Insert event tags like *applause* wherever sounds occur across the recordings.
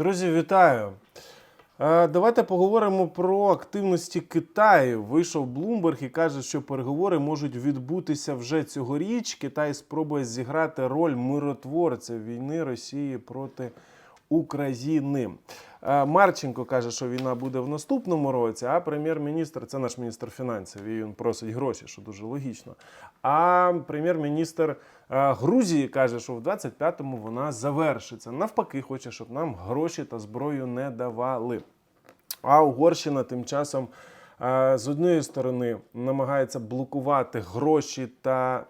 Друзі, вітаю! Е, Давайте поговоримо про активності Китаю. Вийшов Блумберг і каже, що переговори можуть відбутися вже цьогоріч. Китай спробує зіграти роль миротворця війни Росії проти України. Е, Марченко каже, що війна буде в наступному році, а прем'єр-міністр це наш міністр фінансів. І він просить гроші, що дуже логічно. А прем'єр-міністр е, Грузії каже, що в 25-му вона завершиться. Навпаки, хоче, щоб нам гроші та зброю не давали. А Угорщина тим часом е, з однієї сторони намагається блокувати гроші та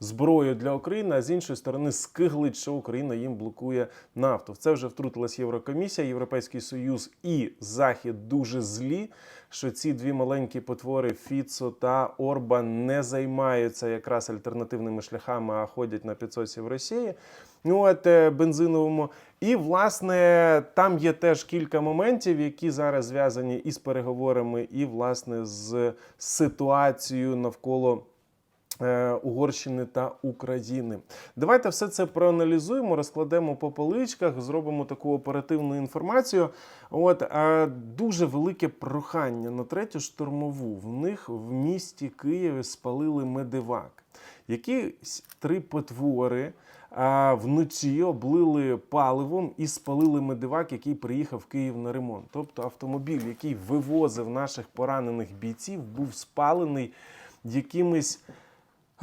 зброю для України, а з іншої сторони скиглить, що Україна їм блокує нафту. В це вже втрутилась Єврокомісія, Європейський Союз і Захід дуже злі, що ці дві маленькі потвори Фіцо та Орбан не займаються якраз альтернативними шляхами, а ходять на підсосі в Росії. Ну, от е, бензиновому. І власне там є теж кілька моментів, які зараз зв'язані із переговорами, і власне з ситуацією навколо. Е, Угорщини та України. Давайте все це проаналізуємо, розкладемо по поличках, зробимо таку оперативну інформацію. От е, дуже велике прохання на третю штурмову. В них в місті Києві спалили медивак. Якісь три потвори а, вночі облили паливом і спалили медивак, який приїхав в Київ на ремонт. Тобто автомобіль, який вивозив наших поранених бійців, був спалений якимись.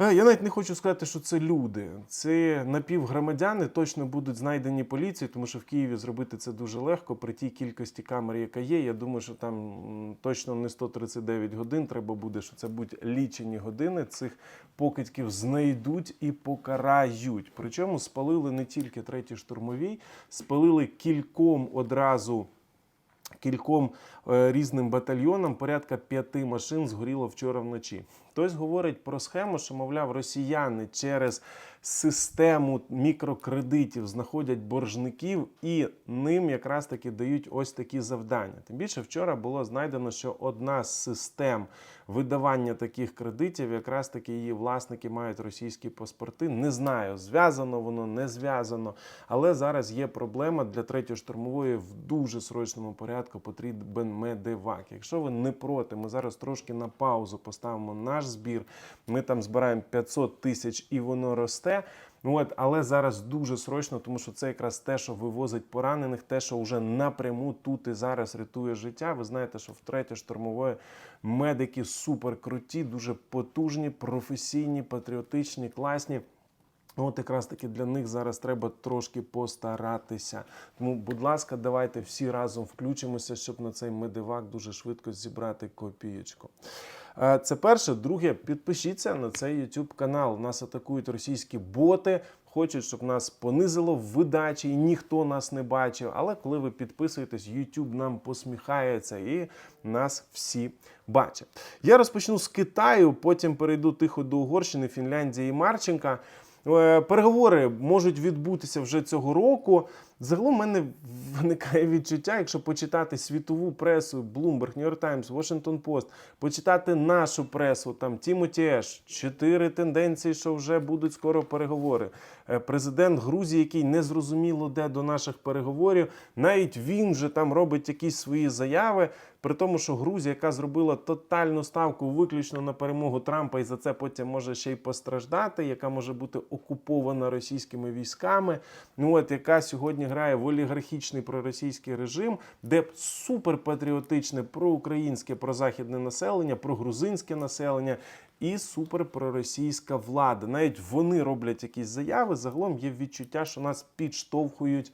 Е, Я навіть не хочу сказати, що це люди. Це напівгромадяни точно будуть знайдені поліцією, тому що в Києві зробити це дуже легко при тій кількості камер, яка є. Я думаю, що там точно не 139 годин. Треба буде, що це будуть лічені години. Цих покидьків знайдуть і покарають. Причому спалили не тільки треті штурмовій, спалили кільком одразу кільком е, різним батальйонам порядка п'яти машин згоріло вчора вночі. Хтось говорить про схему, що, мовляв, росіяни через систему мікрокредитів знаходять боржників і ним якраз таки дають ось такі завдання. Тим більше вчора було знайдено, що одна з систем видавання таких кредитів, якраз таки її власники мають російські паспорти. Не знаю, зв'язано воно, не зв'язано. Але зараз є проблема для третьої штурмової в дуже срочному порядку потрібен медивак. Якщо ви не проти, ми зараз трошки на паузу поставимо наш збір. Ми там збираємо 500 тисяч і воно росте. От, але зараз дуже срочно, тому що це якраз те, що вивозить поранених, те, що вже напряму тут і зараз рятує життя. Ви знаєте, що в третє штурмової медики супер круті, дуже потужні, професійні, патріотичні, класні. От якраз таки для них зараз треба трошки постаратися. Тому, будь ласка, давайте всі разом включимося, щоб на цей медивак дуже швидко зібрати копієчку. Е, Це перше. Друге, підпишіться на цей YouTube канал. Нас атакують російські боти. Хочуть, щоб нас понизило в видачі, і ніхто нас не бачив. Але коли ви підписуєтесь, YouTube нам посміхається і нас всі бачать. Я розпочну з Китаю, потім перейду тихо до Угорщини, Фінляндії і Марченка. Е, Переговори можуть відбутися вже цього року. Загалом в мене виникає відчуття, якщо почитати світову пресу, Bloomberg, New York Times, Washington Post, почитати нашу пресу, там Тімоті Еш, чотири тенденції, що вже будуть скоро переговори. Е, Президент Грузії, який не зрозуміло де до наших переговорів, навіть він вже там робить якісь свої заяви. При тому, що Грузія, яка зробила тотальну ставку виключно на перемогу Трампа, і за це потім може ще й постраждати, яка може бути окупована російськими військами. Ну от яка сьогодні грає в олігархічний проросійський режим, де суперпатріотичне проукраїнське прозахідне населення, прогрузинське населення. І суперпроросійська влада. Навіть вони роблять якісь заяви. Загалом є відчуття, що нас підштовхують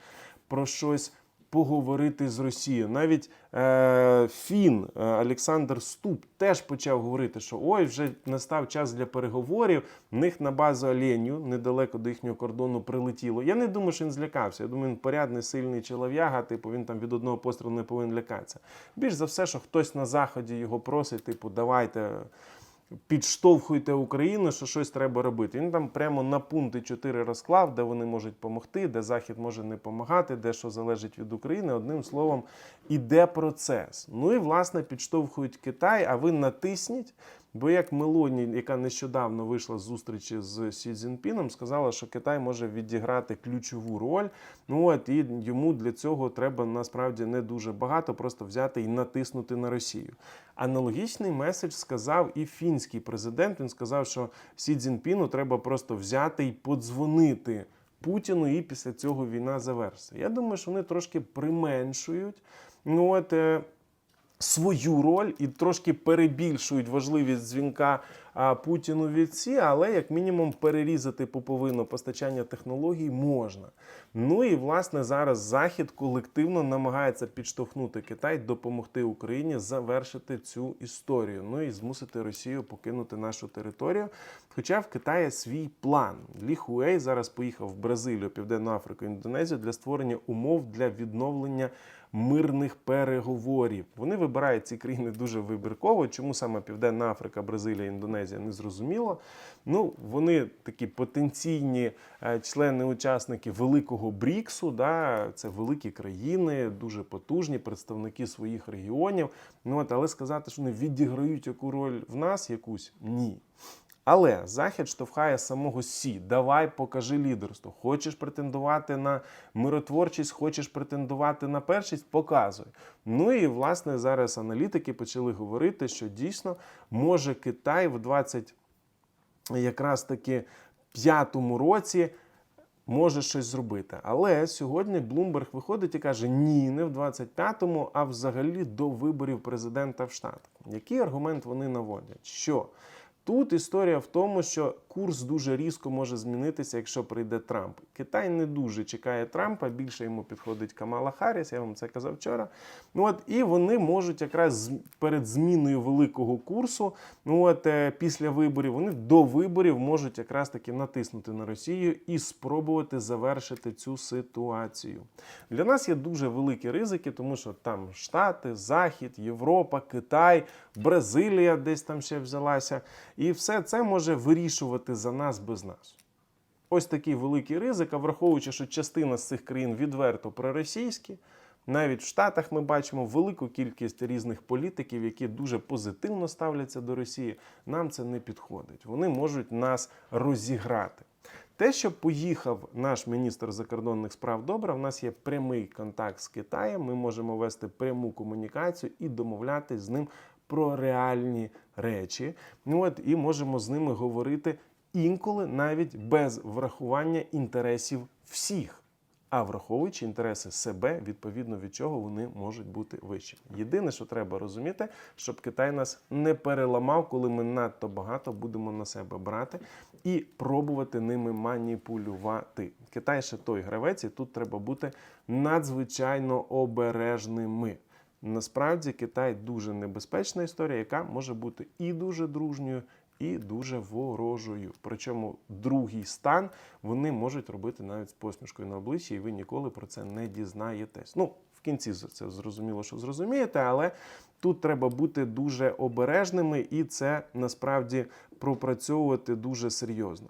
про щось поговорити з Росією. Навіть е, Фін е, Олександр Ступ теж почав говорити, що ой, вже настав час для переговорів. В них на базу Оленю, недалеко до їхнього кордону, прилетіло. Я не думаю, що він злякався. Я думаю, він порядний, сильний чолов'яга, типу він там від одного пострілу не повинен лякатися. Більш за все, що хтось на заході його просить, типу, давайте підштовхуйте Україну, що щось треба робити. Він там прямо на пункти 4 розклав, де вони можуть допомогти, де Захід може не допомагати, де що залежить від України. Одним словом, іде процес. Ну і власне підштовхують Китай, а ви натисніть Бо як Мелоні, яка нещодавно вийшла з зустрічі з Сі Цзіньпіном, сказала, що Китай може відіграти ключову роль. Ну от і йому для цього треба насправді не дуже багато, просто взяти і натиснути на Росію. Аналогічний меседж сказав і фінський президент. Він сказав, що Сі Цзіньпіну треба просто взяти і подзвонити Путіну, і після цього війна завершиться. Я думаю, що вони трошки применшують. Ну от. Свою роль і трошки перебільшують важливість дзвінка Путіну від Сі, але як мінімум перерізати пуповину постачання технологій можна. Ну і власне зараз Захід колективно намагається підштовхнути Китай, допомогти Україні завершити цю історію. Ну і змусити Росію покинути нашу територію. Хоча в Китаї свій план. Лі Хуей зараз поїхав в Бразилію, Південну Африку, Індонезію для створення умов для відновлення мирних переговорів. Вони вибирають ці країни дуже вибірково. Чому саме Південна Африка, Бразилія, Індонезія не зрозуміло. Ну, вони такі потенційні е, члени-учасники великого Бріксу. Да, це великі країни, дуже потужні представники своїх регіонів. Ну от, але сказати, що вони відіграють яку роль в нас, якусь ні. Але Захід штовхає самого Сі. Давай покажи лідерство. Хочеш претендувати на миротворчість, хочеш претендувати на першість, показуй. Ну і власне зараз аналітики почали говорити, що дійсно може Китай в 20 якраз таки п'ятому році. Може щось зробити. Але сьогодні Блумберг виходить і каже: ні, не в 25-му, а взагалі до виборів президента в Штатах. Який аргумент вони наводять? Що Тут історія в тому, що курс дуже різко може змінитися, якщо прийде Трамп. Китай не дуже чекає Трампа, більше йому підходить Камала Харріс, я вам це казав вчора. Ну от і вони можуть якраз перед зміною великого курсу, ну от е, після виборів, вони до виборів можуть якраз таки натиснути на Росію і спробувати завершити цю ситуацію. Для нас є дуже великі ризики, тому що там Штати, Захід, Європа, Китай, Бразилія десь там ще взялася. І все це може вирішувати за нас без нас. Ось такий великий ризик, а враховуючи, що частина з цих країн відверто проросійські, навіть в Штатах ми бачимо велику кількість різних політиків, які дуже позитивно ставляться до Росії. Нам це не підходить. Вони можуть нас розіграти. Те, що поїхав наш міністр закордонних справ добре, в нас є прямий контакт з Китаєм. Ми можемо вести пряму комунікацію і домовлятись з ним про реальні речі. Ну от і можемо з ними говорити інколи навіть без врахування інтересів всіх. А враховуючи інтереси себе, відповідно від чого вони можуть бути вищі. Єдине, що треба розуміти, щоб Китай нас не переламав, коли ми надто багато будемо на себе брати і пробувати ними маніпулювати. Китай ще той гравець, і тут треба бути надзвичайно обережними. Насправді Китай дуже небезпечна історія, яка може бути і дуже дружньою, і дуже ворожою. Причому другий стан вони можуть робити навіть з посмішкою на обличчі, і ви ніколи про це не дізнаєтесь. Ну, в кінці це зрозуміло, що зрозумієте, але тут треба бути дуже обережними, і це насправді пропрацьовувати дуже серйозно.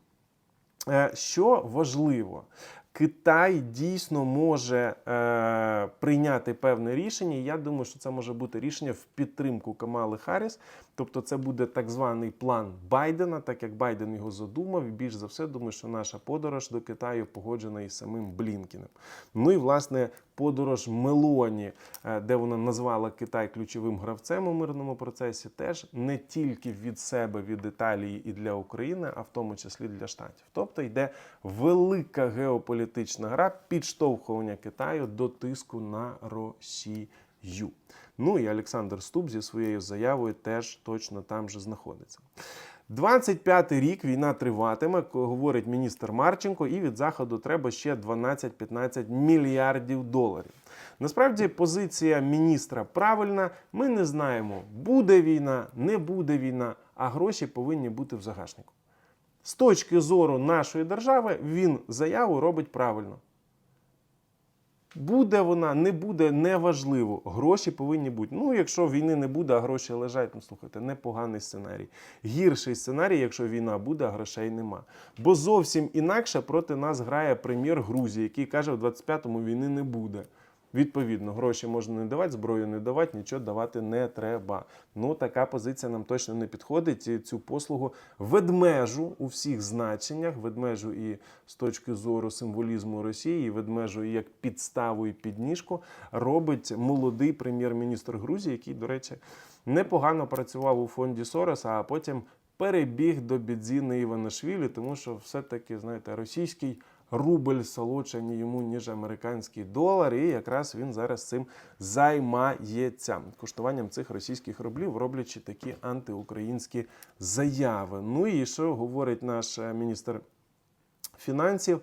Е, Що важливо, Китай дійсно може е, прийняти певне рішення. Я думаю, що це може бути рішення в підтримку Камали Харріс. Тобто, це буде так званий план Байдена, так як Байден його задумав. І більш за все, думаю, що наша подорож до Китаю погоджена із самим Блінкіним. Ну і власне подорож Мелоні, е, де вона назвала Китай ключовим гравцем у мирному процесі, теж не тільки від себе, від Італії і для України, а в тому числі для штатів. Тобто йде велика геополітична гра підштовхування Китаю до тиску на Росію. Ну і Олександр Ступ зі своєю заявою теж точно там же знаходиться. 25-й рік війна триватиме, говорить міністр Марченко, і від заходу треба ще 12-15 мільярдів доларів. Насправді позиція міністра правильна. Ми не знаємо, буде війна, не буде війна, а гроші повинні бути в загашнику. З точки зору нашої держави, він заяву робить правильно. Буде вона, не буде, неважливо. Гроші повинні бути. Ну, якщо війни не буде, а гроші лежать, ну слухайте, непоганий сценарій. Гірший сценарій, якщо війна буде, а грошей нема. Бо зовсім інакше проти нас грає прем'єр Грузії, який каже, в 25-му війни не буде. Відповідно, гроші можна не давати, зброю не давати, нічого давати не треба. Ну, така позиція нам точно не підходить. Цю послугу ведмежу у всіх значеннях, ведмежу і з точки зору символізму Росії, і ведмежу і як підставу і підніжку робить молодий прем'єр-міністр Грузії, який, до речі, непогано працював у фонді Сороса, а потім перебіг до Бідзіни Іванашвілі, тому що все-таки, знаєте, російський рубль солодший йому, ніж американський долар, і якраз він зараз цим займається коштуванням цих російських рублів, роблячи такі антиукраїнські заяви. Ну і що говорить наш е, міністр фінансів,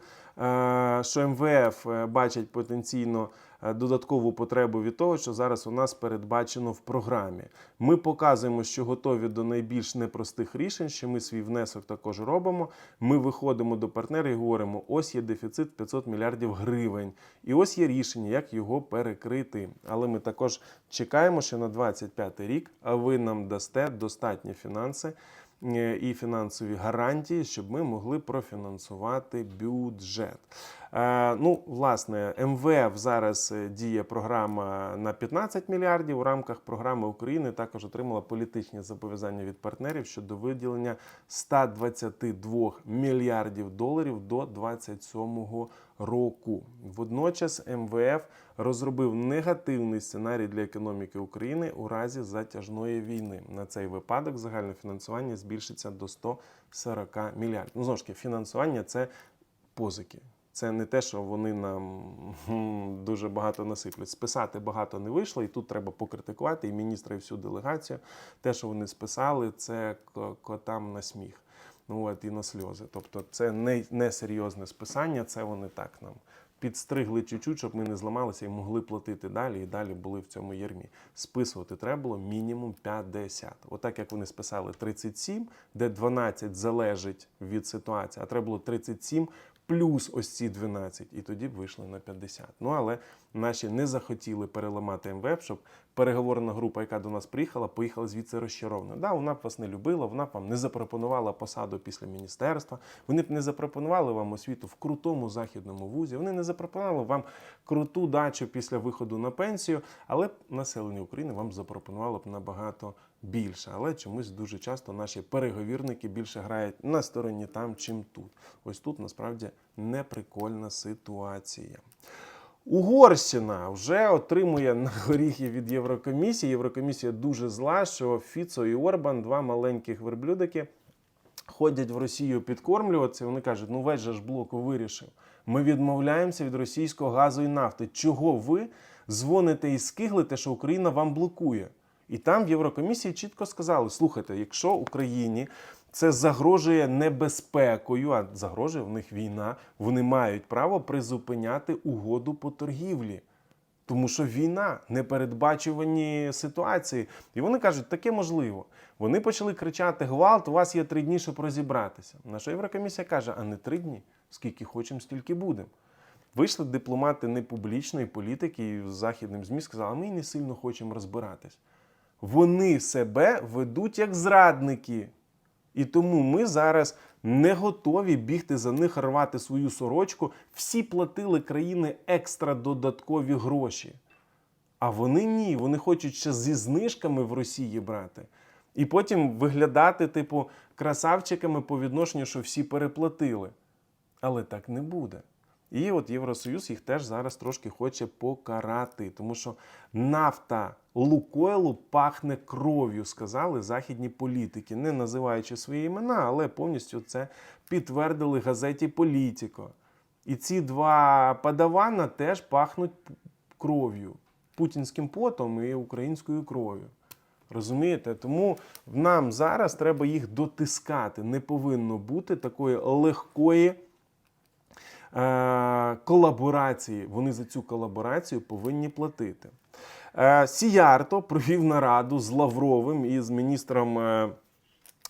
що МВФ е, бачить потенційно е, додаткову потребу від того, що зараз у нас передбачено в програмі. Ми показуємо, що готові до найбільш непростих рішень, що ми свій внесок також робимо. Ми виходимо до партнерів і говоримо: ось є дефіцит 500 мільярдів гривень, і ось є рішення, як його перекрити. Але ми також чекаємо, що на 25 рік ви нам дасте достатні фінанси е, і фінансові гарантії, щоб ми могли профінансувати бюджет. Е, Ну, власне, МВФ зараз е, діє програма на 15 мільярдів. У рамках програми України також отримала політичні зобов'язання від партнерів щодо виділення 122 мільярдів доларів до 2027 року. Водночас МВФ розробив негативний сценарій для економіки України у разі затяжної війни. На цей випадок загальне фінансування збільшиться до 140 мільярдів. Ну, знову ж таки, фінансування це позики. Це не те, що вони нам *laughs* дуже багато насиплять. Списати багато не вийшло, і тут треба покритикувати і міністра, і всю делегацію. Те, що вони списали, це котам на сміх. Ну от і на сльози. Тобто, це не, не серйозне списання, це вони так нам підстригли чуть-чуть, щоб ми не зламалися і могли платити далі, і далі були в цьому ярмі. Списувати треба було мінімум 50. Отак як вони списали 37, де 12 залежить від ситуації, а треба було 37 плюс ось ці 12, і тоді б вийшли на 50. Ну але наші не захотіли переламати МВФ, щоб переговорна група, яка до нас приїхала, поїхала звідси розчарована. Да, вона б вас не любила, вона б вам не запропонувала посаду після міністерства. Вони б не запропонували вам освіту в крутому західному вузі. Вони не запропонували вам круту дачу після виходу на пенсію, але населення України вам запропонувало б набагато більше. Але чомусь дуже часто наші переговірники більше грають на стороні там, чим тут. Ось тут насправді неприкольна ситуація. Угорщина вже отримує на горіхи від Єврокомісії. Єврокомісія дуже зла, що Фіцо і Орбан, два маленьких верблюдики, ходять в Росію підкормлюватися. Вони кажуть, ну весь же ж блок вирішив. Ми відмовляємося від російського газу і нафти. Чого ви дзвоните і скиглите, що Україна вам блокує? І там в Єврокомісії чітко сказали: слухайте, якщо Україні це загрожує небезпекою, а загрожує в них війна, вони мають право призупиняти угоду по торгівлі. Тому що війна, непередбачувані ситуації. І вони кажуть, таке можливо. Вони почали кричати: гвалт, у вас є три дні, щоб розібратися. Наша Єврокомісія каже, а не три дні. Скільки хочемо, стільки будемо. Вийшли дипломати непублічної політики і західним ЗМІ сказали, а ми не сильно хочемо розбиратись. Вони себе ведуть як зрадники. І тому ми зараз не готові бігти за них, рвати свою сорочку. Всі платили країни екстра додаткові гроші. А вони ні, вони хочуть ще зі знижками в Росії брати. І потім виглядати, типу, красавчиками по відношенню, що всі переплатили. Але так не буде. І от Євросоюз їх теж зараз трошки хоче покарати, тому що нафта Лукойлу пахне кров'ю, сказали західні політики, не називаючи свої імена, але повністю це підтвердили газеті Політіко. І ці два падавана теж пахнуть кров'ю, путінським потом і українською кров'ю. Розумієте? Тому нам зараз треба їх дотискати. Не повинно бути такої легкої е, колаборації. Вони за цю колаборацію повинні платити. Е, Сіярто провів нараду з Лавровим і з міністром е,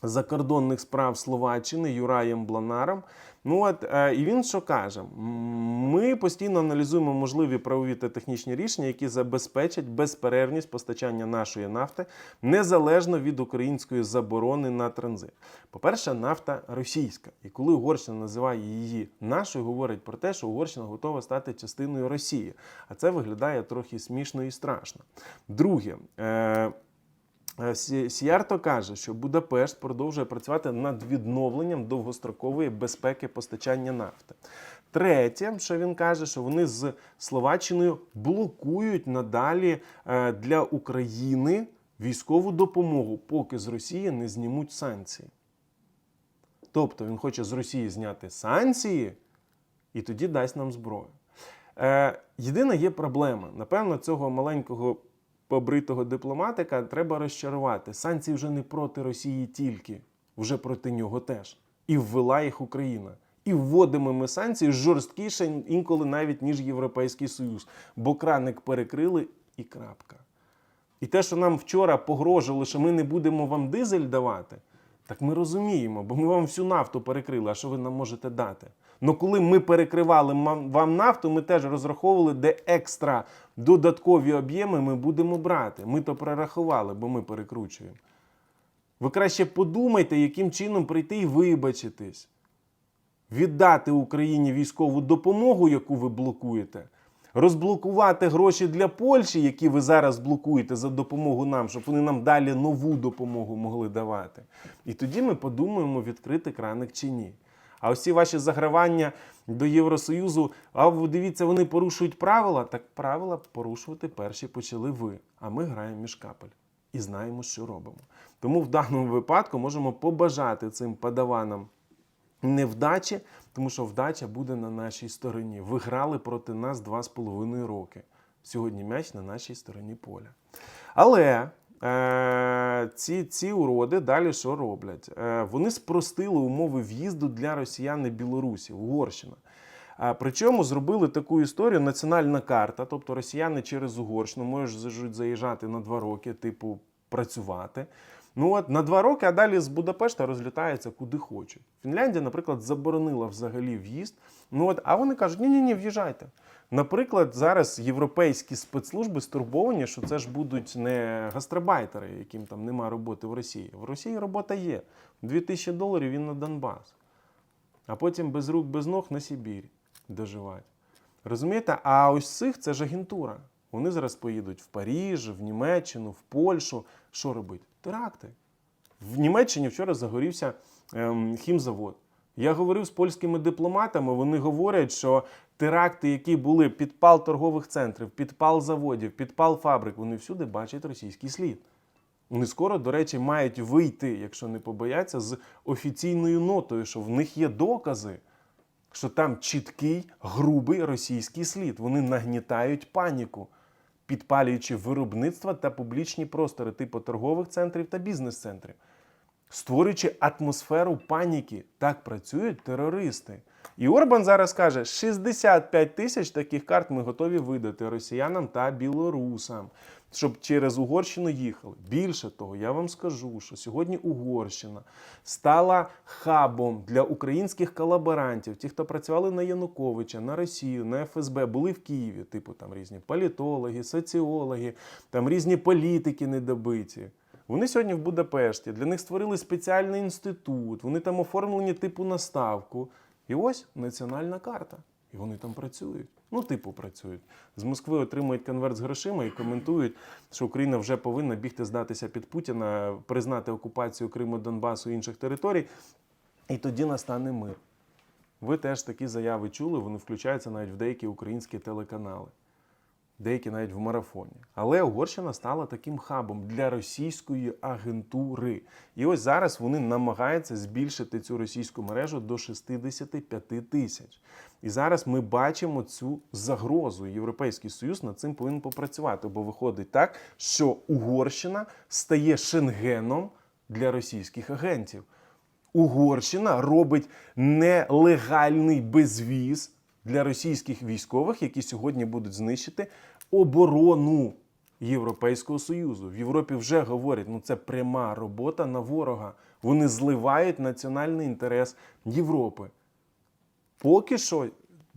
закордонних справ Словаччини Юраєм Бланаром. Ну от е, і він що каже: ми постійно аналізуємо можливі правові та технічні рішення, які забезпечать безперервність постачання нашої нафти незалежно від української заборони на транзит. По-перше, нафта російська, і коли Угорщина називає її нашою, говорить про те, що Угорщина готова стати частиною Росії. А це виглядає трохи смішно і страшно. Друге. Е, Сіярто каже, що Будапешт продовжує працювати над відновленням довгострокової безпеки постачання нафти. Третє, що він каже, що вони з Словаччиною блокують надалі е, для України військову допомогу, поки з Росії не знімуть санкції. Тобто він хоче з Росії зняти санкції і тоді дасть нам зброю. Е, єдина є проблема. Напевно, цього маленького побритого дипломатика треба розчарувати. Санкції вже не проти Росії тільки, вже проти нього теж. І ввела їх Україна. І вводимо ми санкції жорсткіше інколи навіть ніж Європейський Союз, бо краник перекрили і крапка. І те, що нам вчора погрожували, що ми не будемо вам дизель давати, так ми розуміємо, бо ми вам всю нафту перекрили, а що ви нам можете дати? Ну коли ми перекривали вам нафту, ми теж розраховували, де екстра додаткові об'єми ми будемо брати. Ми то прорахували, бо ми перекручуємо. Ви краще подумайте, яким чином прийти і вибачитись, віддати Україні військову допомогу, яку ви блокуєте, розблокувати гроші для Польщі, які ви зараз блокуєте за допомогу нам, щоб вони нам далі нову допомогу могли давати. І тоді ми подумаємо, відкрити краник чи ні. А ці ваші загравання до Євросоюзу, а ви дивіться, вони порушують правила. Так правила порушувати перші почали ви. А ми граємо між капель і знаємо, що робимо. Тому в даному випадку можемо побажати цим подаванам невдачі, тому що вдача буде на нашій стороні. Ви грали проти нас два з половиною роки. Сьогодні м'яч на нашій стороні поля. Але ці, ці уроди далі що роблять? Е, вони спростили умови в'їзду для росіян і білорусів, Угорщина. А причому зробили таку історію національна карта, тобто росіяни через Угорщину можуть заїжджати на два роки, типу, працювати. Ну от на два роки, а далі з Будапешта розлітаються куди хочуть. Фінляндія, наприклад, заборонила взагалі в'їзд. Ну от, а вони кажуть, ні-ні, ні, в'їжджайте. Наприклад, зараз європейські спецслужби стурбовані, що це ж будуть не гастробайтери, яким там нема роботи в Росії. В Росії робота є. 2000 доларів він на Донбас. А потім без рук, без ног на Сибір доживати. Розумієте? А ось цих це ж агентура. Вони зараз поїдуть в Паріж, в Німеччину, в Польщу. Що робити? Теракти. В Німеччині вчора загорівся ем, хімзавод. Я говорив з польськими дипломатами. Вони говорять, що теракти, які були підпал торгових центрів, підпал заводів, підпал фабрик, вони всюди бачать російський слід. Вони скоро, до речі, мають вийти, якщо не побояться, з офіційною нотою, що в них є докази, що там чіткий, грубий російський слід. Вони нагнітають паніку, підпалюючи виробництва та публічні простори, типу торгових центрів та бізнес-центрів, створюючи атмосферу паніки. Так працюють терористи. І Орбан зараз каже: 65 тисяч таких карт ми готові видати росіянам та білорусам, щоб через Угорщину їхали. Більше того, я вам скажу, що сьогодні Угорщина стала хабом для українських колаборантів, ті, хто працювали на Януковича, на Росію, на ФСБ, були в Києві, типу там різні політологи, соціологи, там різні політики недобиті. Вони сьогодні в Будапешті. Для них створили спеціальний інститут. Вони там оформлені типу на ставку. І ось національна карта. І вони там працюють. Ну, типу, працюють. З Москви отримують конверт з грошима і коментують, що Україна вже повинна бігти здатися під Путіна, признати окупацію Криму, Донбасу і інших територій. І тоді настане мир. Ви теж такі заяви чули, вони включаються навіть в деякі українські телеканали, деякі навіть в марафоні. Але Угорщина стала таким хабом для російської агентури. І ось зараз вони намагаються збільшити цю російську мережу до 65 тисяч. І зараз ми бачимо цю загрозу. Європейський Союз над цим повинен попрацювати, бо виходить так, що Угорщина стає шенгеном для російських агентів. Угорщина робить нелегальний безвіз для російських військових, які сьогодні будуть знищити оборону Європейського Союзу. В Європі вже говорять, ну це пряма робота на ворога. Вони зливають національний інтерес Європи. Поки що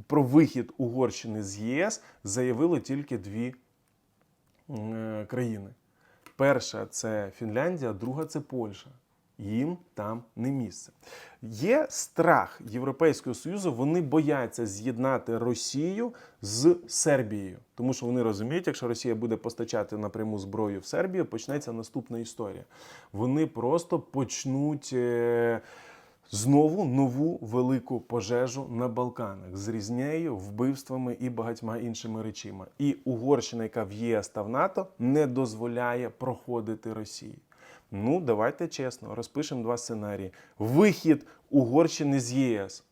про вихід Угорщини з ЄС заявили тільки дві е, країни. Перша це Фінляндія, друга це Польща. Їм там не місце. Є страх Європейського Союзу, вони бояться з'єднати Росію з Сербією, тому що вони розуміють, якщо Росія буде постачати напряму зброю в Сербію, почнеться наступна історія. Вони просто почнуть. е, Знову нову велику пожежу на Балканах з різнею, вбивствами і багатьма іншими речима. І Угорщина, яка в ЄС та в НАТО, не дозволяє проходити Росії. Ну, давайте чесно, розпишемо два сценарії: вихід Угорщини з ЄС.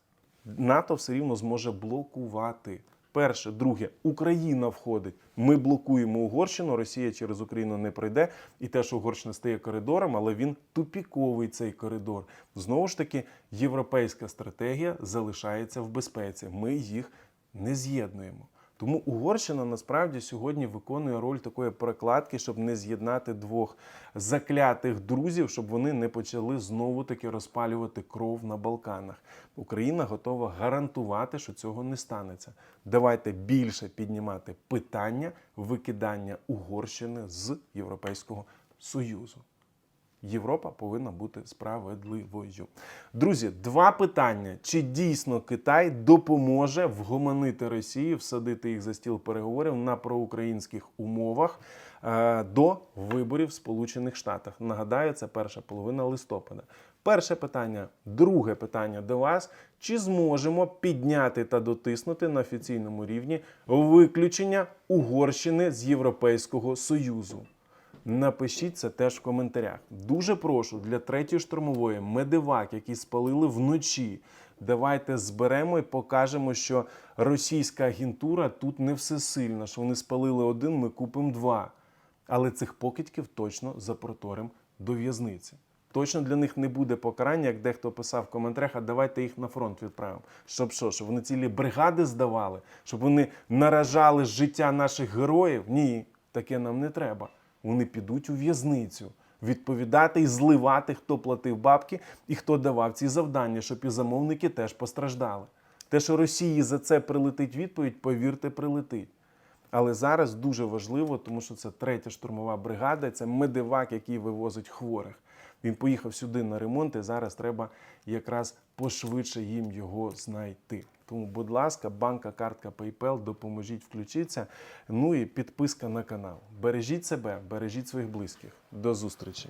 НАТО все рівно зможе блокувати. Перше, друге, Україна входить. Ми блокуємо Угорщину, Росія через Україну не пройде. І те, що Угорщина стає коридором, але він тупіковий цей коридор. Знову ж таки, європейська стратегія залишається в безпеці. Ми їх не з'єднуємо. Тому Угорщина насправді сьогодні виконує роль такої перекладки, щоб не з'єднати двох заклятих друзів, щоб вони не почали знову таки розпалювати кров на Балканах. Україна готова гарантувати, що цього не станеться. Давайте більше піднімати питання викидання Угорщини з Європейського Союзу. Європа повинна бути справедливою. Друзі, два питання: чи дійсно Китай допоможе вгомонити Росію, всадити їх за стіл переговорів на проукраїнських умовах е, до виборів в Сполучених Штатах? Нагадаю, це перша половина листопада. Перше питання, друге питання до вас: чи зможемо підняти та дотиснути на офіційному рівні виключення Угорщини з Європейського Союзу? Напишіть це теж в коментарях. Дуже прошу для третьої штурмової медивак, які спалили вночі. Давайте зберемо і покажемо, що російська агентура тут не всесильна, що вони спалили один, ми купимо два. Але цих покидьків точно запроторимо до в'язниці. Точно для них не буде покарання, як дехто писав в коментарях, а давайте їх на фронт відправимо. Щоб що, щоб вони цілі бригади здавали, щоб вони наражали життя наших героїв? Ні, таке нам не треба. Вони підуть у в'язницю відповідати і зливати, хто платив бабки і хто давав ці завдання, щоб і замовники теж постраждали. Те, що Росії за це прилетить відповідь, повірте, прилетить. Але зараз дуже важливо, тому що це третя штурмова бригада, це медивак, який вивозить хворих. Він поїхав сюди на ремонт, і зараз треба якраз пошвидше їм його знайти. Тому, будь ласка, банка, картка PayPal, допоможіть включитися. Ну і підписка на канал. Бережіть себе, бережіть своїх близьких. До зустрічі!